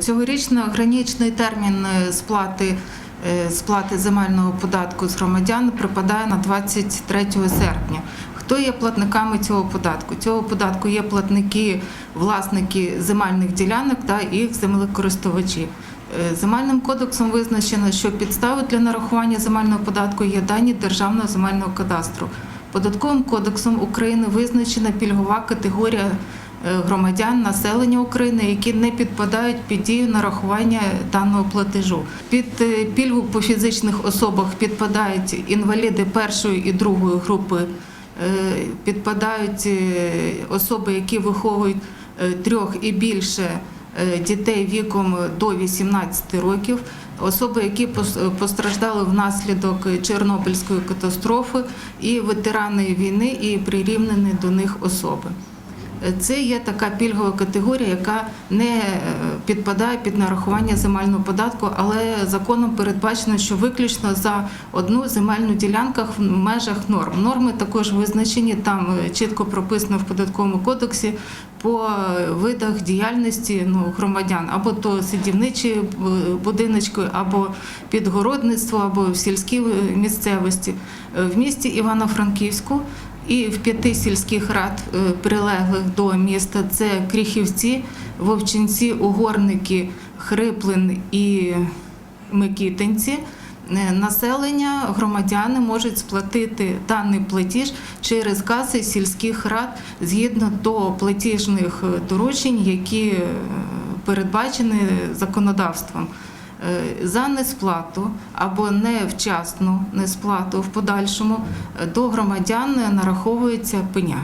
Цьогорічно граничний термін е, сплати, е, сплати земельного податку з громадян припадає на 23 серпня. Хто є платниками цього податку? Цього податку є платники, власники земельних ділянок та їх землекористувачі. Е, Земельним кодексом визначено, що підстави для нарахування земельного податку є дані Державного земельного кадастру. Податковим кодексом України визначена пільгова категорія громадян населення України, які не підпадають під дію нарахування даного платежу. Під е, пільгу по фізичних особах підпадають інваліди першої і другої групи, е, підпадають е, особи, які виховують е, трьох і більше е, дітей віком до 18 років, особи, які постраждали внаслідок Чорнобильської катастрофи, і ветерани війни, і прирівнені до них особи. Це є така пільгова категорія, яка не е, підпадає під нарахування земельного податку, але законом передбачено, що виключно за одну земельну ділянку в межах норм. Норми також визначені там е, чітко прописано в податковому кодексі по е, видах діяльності ну, громадян, або то сидівничі будиночки, або підгородництво, або в сільській місцевості. В місті Івано-Франківську і в п'яти сільських рад е, прилеглих до міста це Кріхівці, Вовчинці, Угорники, Хриплин і Микітинці. Е, Населення, громадяни можуть сплатити даний платіж через каси сільських рад згідно до платіжних доручень, які е, передбачені законодавством. Е, За несплату або невчасну несплату в подальшому е, до громадян нараховується пеня.